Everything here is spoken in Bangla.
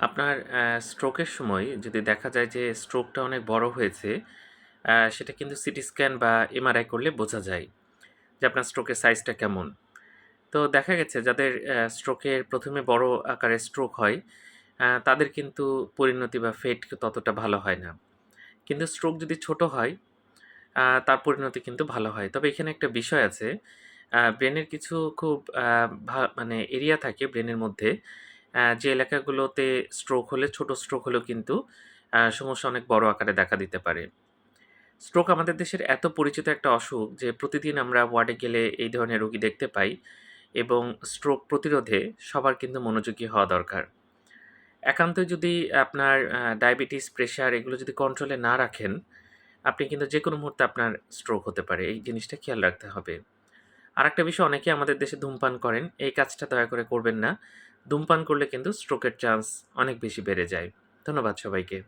আপনার স্ট্রোকের সময় যদি দেখা যায় যে স্ট্রোকটা অনেক বড় হয়েছে, সেটা কিন্তু সিটি স্ক্যান বা এমআরআই করলে বোঝা যায় যে আপনার স্ট্রোকের সাইজটা কেমন। তো দেখা গেছে যাদের স্ট্রোকের ১ম এ বড় আকারের স্ট্রোক হয়, তাদের কিন্তু পরিণতি বা ফেট ততটা ভালো হয় না। কিন্তু স্ট্রোক যদি ছোট হয়, তার পরিণতি কিন্তু ভালো হয়। তবে এখানে একটা বিষয় আছে, ব্রেনের কিছু খুব মানে এরিয়া থাকে ব্রেনের মধ্যে, যে এলাকাগুলোতে স্ট্রোক হলে ছোট স্ট্রোক হলেও কিন্তু সমস্যা অনেক বড় আকারে দেখা দিতে পারে। স্ট্রোক আমাদের দেশের এত পরিচিত একটা অসুখ যে প্রতিদিন আমরা ওয়ার্ডে গেলে এই ধরনের রোগী দেখতে পাই এবং স্ট্রোক প্রতিরোধে সবার কিন্তু মনোযোগী হওয়া দরকার। একান্তই যদি আপনার ডায়াবেটিস, প্রেশার এগুলো যদি কন্ট্রোলে না রাখেন, আপনি কিন্তু যে কোনো মুহূর্তে আপনার স্ট্রোক হতে পারে। এই জিনিসটা খেয়াল রাখতে হবে। আর একটা বিষয় অনেকেই আমাদের দেশে ধূমপান করেন। এই কাজটা দয়া করে করবেন না। ধূমপান করলে কিন্তু স্ট্রোকের চান্স অনেক বেশি বেড়ে যায়। ধন্যবাদ সবাইকে।